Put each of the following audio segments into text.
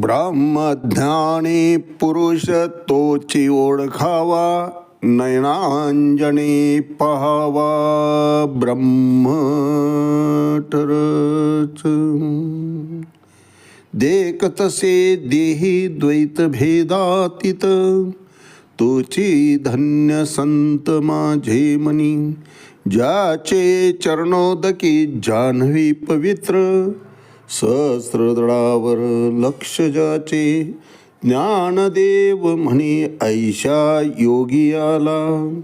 ब्रह्मज्ञानी पुरुष तोची ओळखावा नयनांजनी पहावा ब्रह्म ठरच देख तसे देही द्वैत भेदातीत तोची धन्य संत माझे मनी ज्याचे चरणोदकी जान्हवी पवित्र सहस्रदळावर लक्ष ज्याचे ज्ञानदेव म्हणे ऐशा योगी आला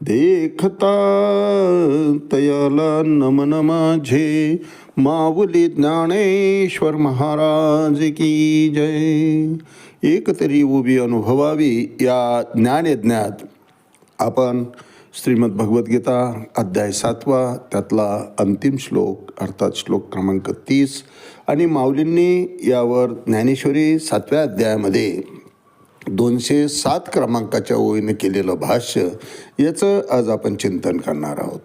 देखता तयाला नमन माझे माऊली ज्ञानेश्वर महाराज की जय. एकतरी उभी अनुभवावी या ज्ञानयज्ञात आपण श्रीमद भगवद्गीता अध्याय सातवा त्यातला अंतिम श्लोक अर्थात श्लोक क्रमांक तीस आणि माऊलींनी यावर ज्ञानेश्वरी सातव्या अध्यायामध्ये दोनशे सात क्रमांकाच्या ओळीने केलेलं भाष्य याचं आज आपण चिंतन करणार आहोत.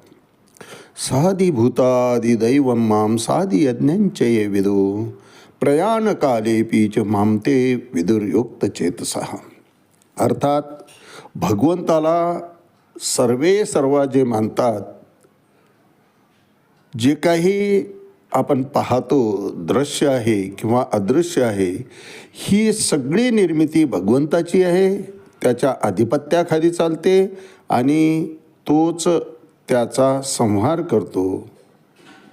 साधी भूतादि दैवं मां साधी यज्ञांच ये विदु प्रयाणकाले पीच मां ते विदुर्युक्त चेतसहा अर्थात भगवंताला सर्वे सर्व जे मानतात जे काही आपण पाहतो दृश्य आहे किंवा अदृश्य आहे ही सगळी निर्मिती भगवंताची आहे त्याच्या आधिपत्याखाली चालते आणि तोच त्याचा संहार करतो.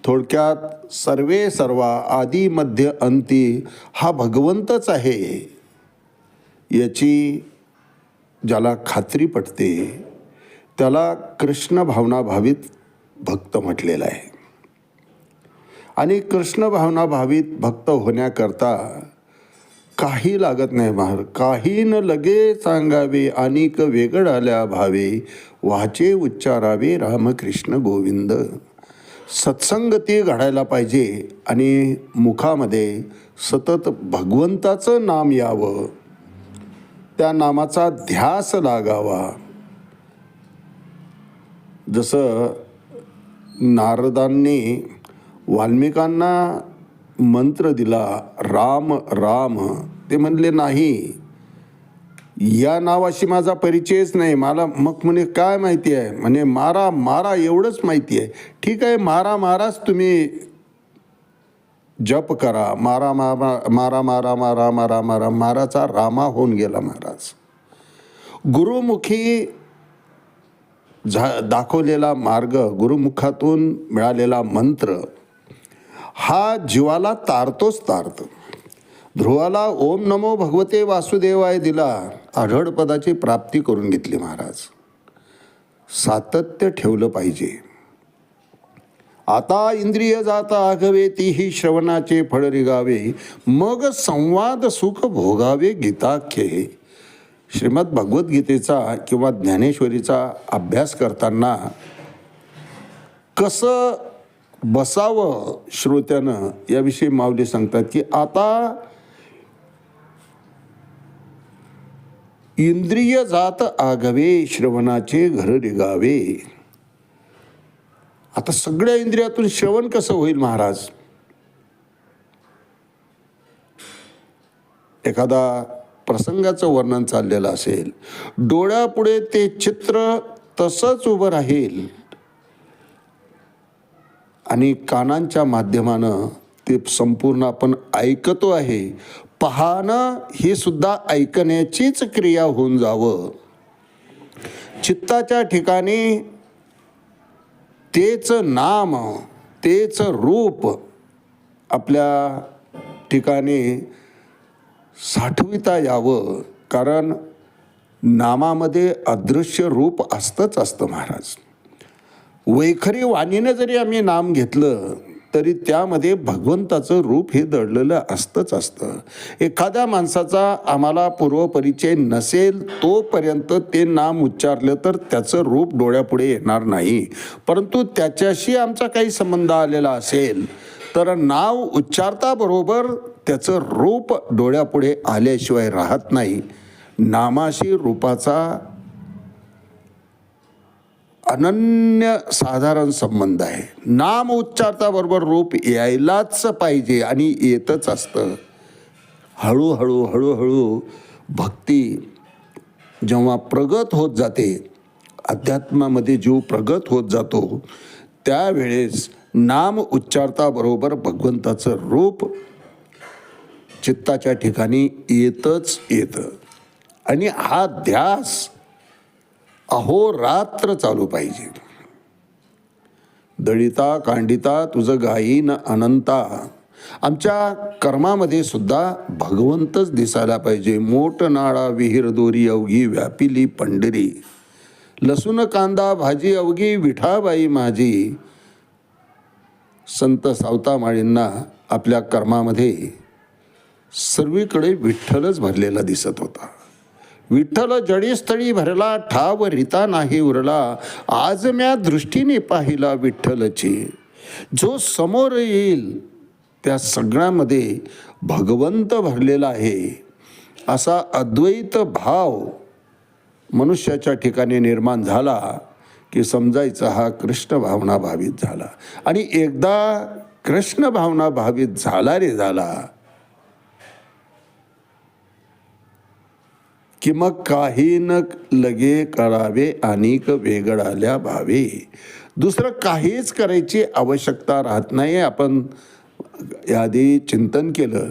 थोडक्यात सर्वे सर्वा आदी मध्य अंती हा भगवंतच आहे याची ज्याला खात्री पटते. त्याला कृष्ण भावनाभावित भक्त म्हटलेलं आहे. आणि कृष्ण भावनाभावित भक्त होण्याकरता काही लागत नाही महार काही न लगे सांगावे वेगळ वेगळाल्या भावे. वाचे उच्चारावे रामकृष्ण गोविंद. सत्संगती घडायला पाहिजे आणि मुखामध्ये सतत भगवंताचं नाम यावं. त्या नामाचा ध्यास लागावा. जसं नारदांनी वाल्मिकांना मंत्र दिला राम राम ते म्हणले नाही या नावाशी माझा परिचयच नाही. मला मग म्हणे काय माहिती आहे? म्हणे मारा मारा एवढंच माहिती आहे. ठीक आहे मारा माराच तुम्ही जप करा. मारा मारा मारा मारा मारा मारा मारा माराचा रामा होऊन गेला महाराज. गुरुमुखी झा दाखवलेला मार्ग गुरुमुखातून मिळालेला मंत्र हा जीवाला तारतोच तारतो. ध्रुवाला ओम नमो भगवते वासुदेवाय दिला आढळ पदाची प्राप्ती करून घेतली महाराज. सातत्य ठेवलं पाहिजे. आता इंद्रिय जाता आघवे तीही श्रवणाचे फळ रिगावे मग संवाद सुख भोगावे गीताख्य. हे श्रीमद भगवद्गीतेचा किंवा ज्ञानेश्वरीचा अभ्यास करताना कसं बसावं श्रोत्यानं याविषयी माऊली सांगतात की आता इंद्रिय जात आगवे श्रवणाचे घर रिगावे आता सगळ्या इंद्रियातून श्रवण कसं होईल महाराज? एखादा प्रसंगाचं वर्णन चाललेलं असेल डोळ्यापुढे ते चित्र तसंच उभं राहील. आणि कानांच्या माध्यमानं ते संपूर्ण आपण ऐकतो आहे. पाहणं ही सुद्धा ऐकण्याचीच क्रिया होऊन जावं. चित्ताच्या ठिकाणी तेच नाम तेच रूप आपल्या ठिकाणी साठविता यावं. कारण नामामध्ये अदृश्य रूप असतंच असतं महाराज. वैखरी वाणीनं जरी आम्ही नाम घेतलं तरी त्यामध्ये भगवंताचं रूप हे दडलेलं असतंच असतं. एखाद्या माणसाचा आम्हाला पूर्वपरिचय नसेल तोपर्यंत ते नाम उच्चारलं तर त्याचं रूप डोळ्यापुढे येणार नाही. परंतु त्याच्याशी आमचा काही संबंध आलेला असेल तर नाव उच्चारताबरोबर त्याचं रूप डोळ्यापुढे आल्याशिवाय राहत नाही. नामाशी रूपाचा अनन्य साधारण संबंध आहे. नाम उच्चारताबरोबर रूप यायलाच पाहिजे आणि येतच असतं. हळूहळू हळूहळू भक्ती जेव्हा प्रगत होत जाते अध्यात्मामध्ये जीव प्रगत होत जातो त्यावेळेस नाम उच्चारताबरोबर भगवंताचं रूप चित्ताच्या ठिकाणी येतच येतं. आणि हा ध्यास अहोरात्र चालू पाहिजे. दळिता कांडिता तुझं गायीन अनंता. आमच्या कर्मामध्ये सुद्धा भगवंतच दिसायला पाहिजे. मोठ नाळा विहीर दोरी अवघी व्यापिली पंढरी. लसूण कांदा भाजी अवघी विठाबाई माझी. संत सावतामाळींना आपल्या कर्मामध्ये सर्वीकडे विठ्ठलच भरलेला दिसत होता. विठ्ठल जडीस्थळी भरला ठाव रिता नाही उरला. आज म्या दृष्टीने पाहिला विठ्ठलची. जो समोर येईल त्या सगळ्यामध्ये भगवंत भरलेला आहे. असा अद्वैत भाव मनुष्याच्या ठिकाणी निर्माण झाला की समजायचा हा कृष्ण भावना भावित झाला. आणि एकदा कृष्ण भावना भावित झाला रे झाला की मग काही न लगे करावे अनेक वेगळाल्या भावे. दुसरं काहीच करायची आवश्यकता राहत नाही आपण यादी चिंतन केलं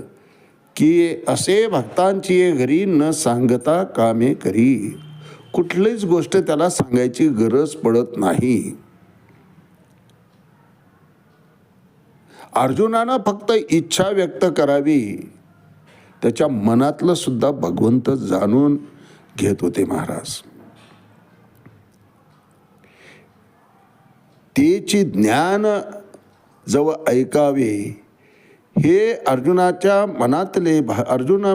की असे भक्तांची घरी न सांगता कामे करी. कुठलीच गोष्ट त्याला सांगायची गरज पडत नाही. अर्जुनानं फक्त इच्छा व्यक्त करावी. त्याच्या मनातलं सुद्धा भगवंत जाणून घेत होते महाराज. तेची ज्ञान जवळ ऐकावे हे अर्जुनाच्या मनातले भा अर्जुन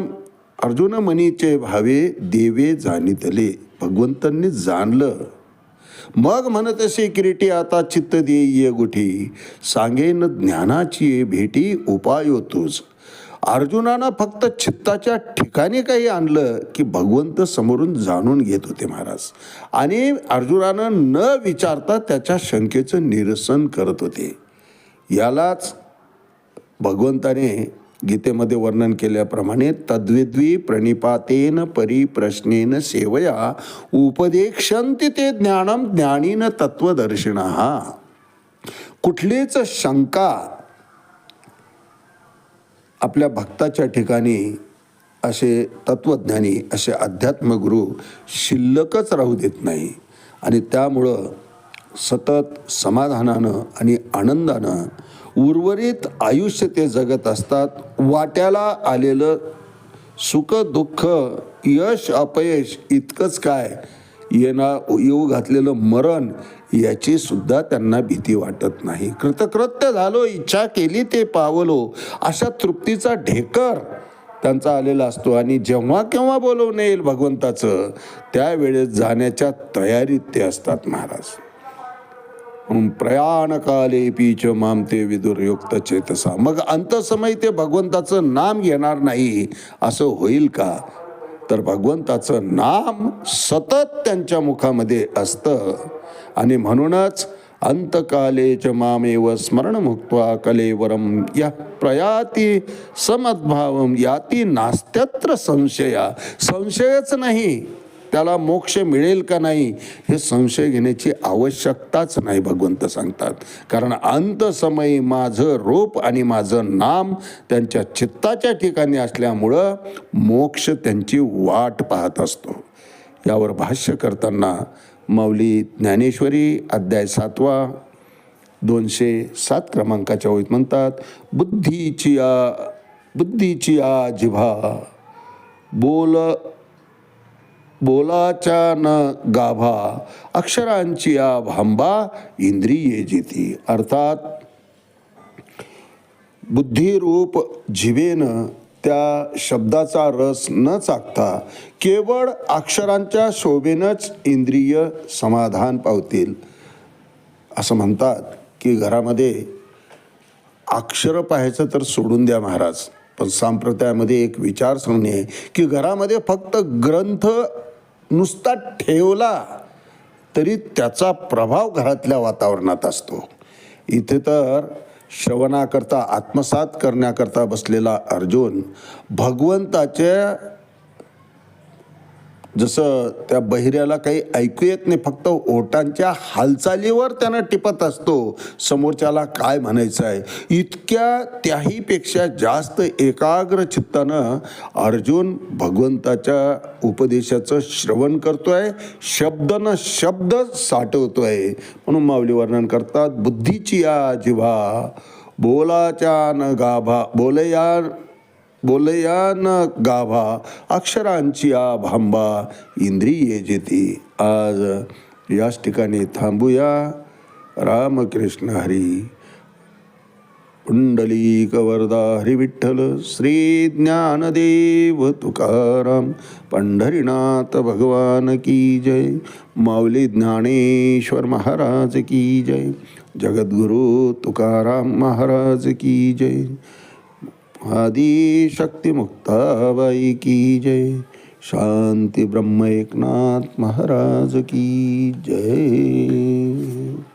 अर्जुन मनीचे भावे देवे जाणितले. भगवंतांनी जाणलं. मग म्हणत असे किरीटी आता चित्त देय गुठी. सांगेन ज्ञानाची भेटी उपाय तूच अर्जुनानं फक्त चित्ताच्या ठिकाणी काही आणलं की भगवंत समोरून जाणून घेत होते महाराज. आणि अर्जुनानं न विचारता त्याच्या शंकेचं निरसन करत होते. यालाच भगवंताने गीतेमध्ये वर्णन केल्याप्रमाणे तद्विद्वी प्रणिपातेन परिप्रश्नेन सेवया उपदेक्षंती ते ज्ञानम ज्ञानीन तत्वदर्शिण कुठलीच शंका आपल्या भक्ताच्या ठिकाणी असे तत्वज्ञानी असे अध्यात्मगुरू शिल्लकच राहू देत नाही. आणि त्यामुळं सतत समाधानानं आणि आनंदानं उर्वरित आयुष्य ते जगत असतात. वाट्याला आलेलं सुख दुःख यश अपयश इतकंच काय? येणार येऊ घातलेलं मरण याची सुद्धा त्यांना भीती वाटत नाही. कृतकृत्य झालो इच्छा केली ते पावलो. अशा तृप्तीचा ढेकर त्यांचा आलेला असतो. आणि जेव्हा केव्हा बोलवून येईल भगवंताचं त्यावेळेस जाण्याच्या तयारीत ते असतात महाराज. प्रयाण प्रयाणकाले पीच माम ते विदुरयुक्त चेतसा. मग अंतसमयी ते भगवंताचं नाम घेणार नाही असं होईल का? तर भगवंताचं नाम सतत त्यांच्या मुखामध्ये असतं. आणि म्हणूनच अंतकाले च मामेव स्मरण मुक्त्वा कलेवरम या प्रयाती समद्भावम याती नास्त्यत्र संशया. संशयच नाही. त्याला मोक्ष मिळेल का नाही हे संशय घेण्याची आवश्यकताच नाही भगवंत सांगतात. कारण अंतसमयी माझं रूप आणि माझं नाम त्यांच्या चित्ताच्या ठिकाणी असल्यामुळं मोक्ष त्यांची वाट पाहत असतो. यावर भाष्य करताना माऊली ज्ञानेश्वरी अध्याय सातवा दोनशे सात क्रमांकाच्या ओळीत म्हणतात बुद्धीची आ बुद्धीची आ जिभा बोल बोलाच्या न गाभा अक्षरांची या भांबा इंद्रिये जिती. अर्थात बुद्धिरूप जीवेनं त्या शब्दाचा रस न चाकता केवळ अक्षरांच्या शोभेनंच इंद्रिय समाधान पावतील. असं म्हणतात की घरामध्ये अक्षर पाहायचं तर सोडून द्या महाराज. पण संप्रदायामध्ये एक विचारसरणी आहे की घरामध्ये फक्त ग्रंथ नुसता ठेवला तरी त्याचा प्रभाव घरातल्या वातावरणात असतो. इथे तर श्रवणाकरता आत्मसात करण्याकरता बसलेला अर्जुन भगवंताच्या जसं त्या बहिऱ्याला काही ऐकू येत नाही फक्त ओटांच्या हालचालीवर त्यानं टिपत असतो. समोरच्याला काय म्हणायचं आहे? इतक्या त्याहीपेक्षा जास्त एकाग्र चित्तानं अर्जुन भगवंताच्या उपदेशाचं श्रवण करतोय शब्द न शब्द आहे म्हणून माऊली वर्णन करतात बुद्धीची या जिव्हा बोलाच्या न गाभा बोलया बोलया न गाभा अक्षरांची आ भांबा इंद्रिये जेती. आज याच ठिकाणी थांबूया. रामकृष्ण हरी पुंडलिक वरदा हरिविठ्ठल श्री ज्ञानदेव तुकाराम पंढरीनाथ भगवान की जय माऊली ज्ञानेश्वर महाराज की जय जगद्गुरु तुकाराम महाराज की जय. आदि शक्ती की जय। शांती ब्रह्म एकनाथ महाराज की जय।